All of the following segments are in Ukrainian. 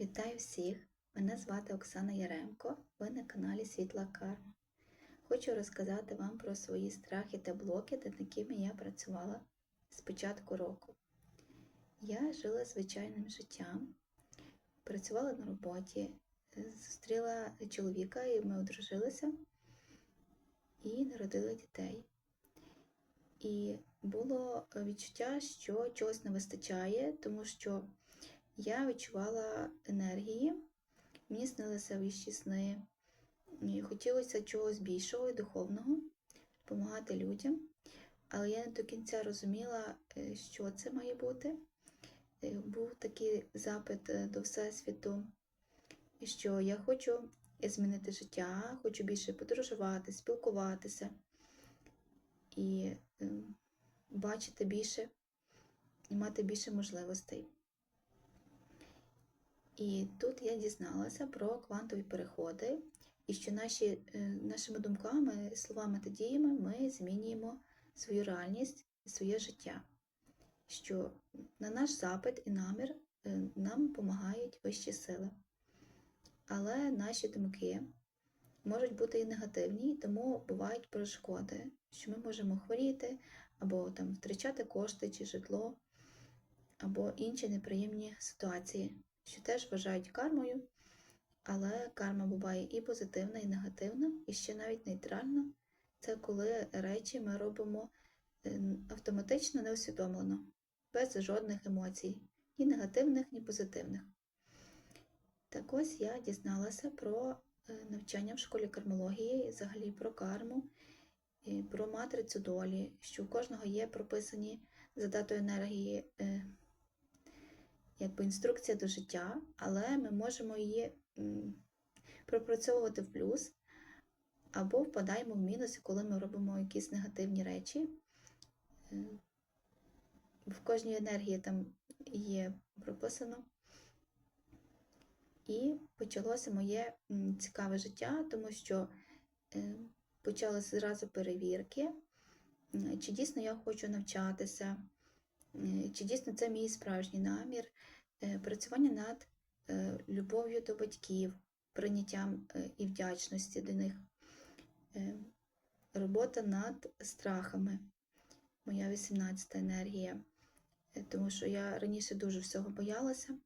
Вітаю всіх! Мене звати Оксана Яремко. Ви на каналі Світла Карма. Хочу розказати вам про свої страхи та блоки, над якими я працювала з початку року. Я жила звичайним життям, працювала на роботі, зустріла чоловіка, і ми одружилися і народили дітей. І було відчуття, що чогось не вистачає, тому що я відчувала енергії, мені снилися вищі сни, і хотілося чогось більшого і духовного, допомагати людям, але я не до кінця розуміла, е, що це має бути. Е, Був такий запит е, до Всесвіту, що я хочу змінити життя, хочу більше подорожувати, спілкуватися і е, бачити більше і мати більше можливостей. І тут я дізналася про квантові переходи, і що наші, е, нашими думками, словами та діями ми змінюємо свою реальність своє життя. Що на наш запит і намір е, нам допомагають вищі сили. Але наші думки можуть бути і негативні, тому бувають перешкоди, що ми можемо хворіти, або там втрачати кошти чи житло, або інші неприємні ситуації що теж вважають кармою, але карма буває і позитивна, і негативна, і ще навіть нейтральна. Це коли речі ми робимо е, автоматично неусвідомлено, без жодних емоцій, ні негативних, ні позитивних. Так ось я дізналася про е, навчання в школі кармології, взагалі про карму, про матрицю долі, що у кожного є прописані за датою енергії е, якби інструкція до життя, але ми можемо її пропрацьовувати в плюс, або впадаємо в мінус, коли ми робимо якісь негативні речі. Е, в кожній енергії там є прописано. І почалося моє цікаве життя, тому що е, почалися зразу перевірки, чи дійсно я хочу навчатися, Е, чи дійсно це мій справжній намір, е, працювання над е, любов'ю до батьків, прийняттям і вдячності до них, робота над страхами, моя 18-та енергія, тому що я раніше дуже всього боялася.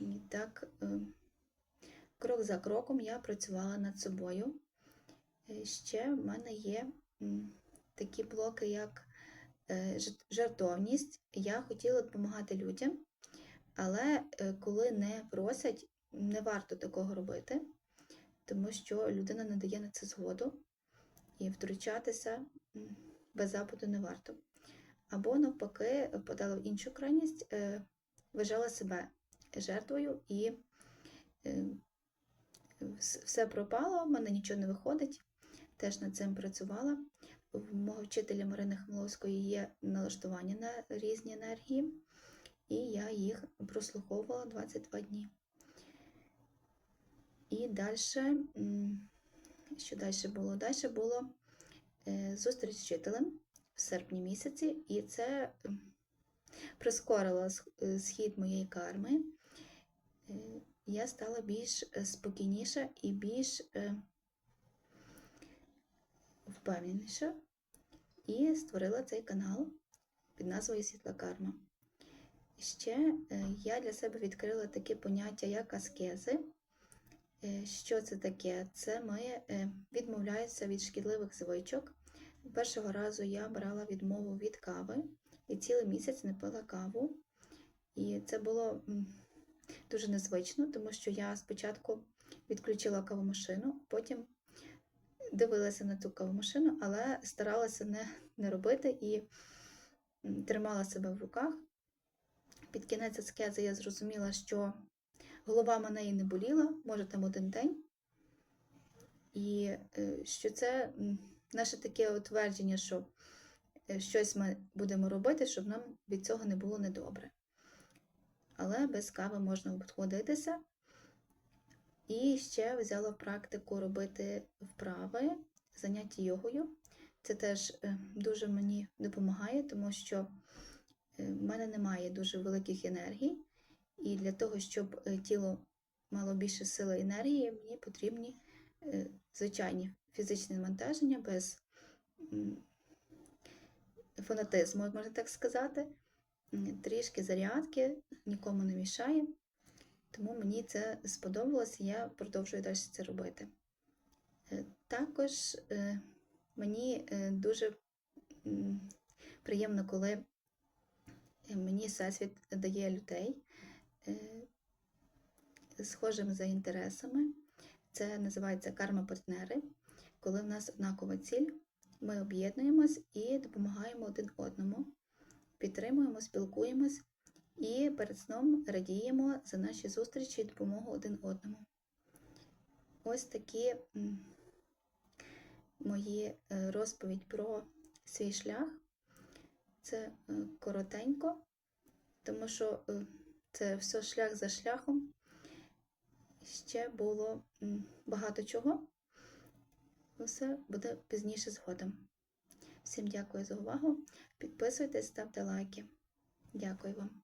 І так, крок за кроком я працювала над собою. Ще в мене є такі блоки, як Е, жертовність. Я хотіла допомагати людям, але е, коли не просять, не варто такого робити, тому що людина не дає на це згоду і втручатися без запиту не варто. Або, навпаки, подала в іншу крайність, е, вважала себе жертвою і все пропало, в мене нічого не виходить. Теж над цим працювала в мого вчителя Марини Хмеловської є налаштування на різні енергії, і я їх прослуховувала 22 дні. І далі, що далі було? Далі було е, зустріч з вчителем в серпні місяці, і це прискорило е, схід моєї карми. Е, я стала більш спокійніша і більш впевненіша і створила цей канал під назвою Світла Карма. Ще е, я для себе відкрила таке поняття, як аскези. Е, що це таке? Це ми е, відмовляємося від шкідливих звичок. Першого разу я брала відмову від кави і цілий місяць не пила каву. І це було дуже незвично, тому що я спочатку відключила кавомашину, потім дивилася на цю кавомашину, але старалася не, не робити і тримала себе в руках. Під кінець аскези я зрозуміла, що голова мене і не боліла, може там один день. І е, що це наше таке утвердження, що е, щось ми будемо робити, щоб нам від цього не було недобре. Але без кави можна обходитися. І ще взяла практику робити вправи, заняття йогою. Це теж е, дуже мені допомагає, тому що в мене немає дуже великих енергій, І для того, щоб е, тіло мало більше сили енергії, мені потрібні е, звичайні фізичні навантаження без фанатизму, можна так сказати. Трішки зарядки нікому не мішає. Тому мені це сподобалось, і я продовжую далі це робити. Е, Також е, мені е, дуже приємно, коли е, мені Всесвіт дає людей е, схожими за інтересами. Це називається карма-партнери, коли в нас однакова ціль, ми об'єднуємось і допомагаємо один одному, підтримуємо, спілкуємось і перед сном радіємо за наші зустрічі і допомогу один одному. Ось такі мої е, розповідь про свій шлях. Це е, коротенько, тому що е, це все шлях за шляхом. Ще було багато чого. Все буде пізніше згодом. Всім дякую за увагу. Підписуйтесь, ставте лайки. Дякую вам.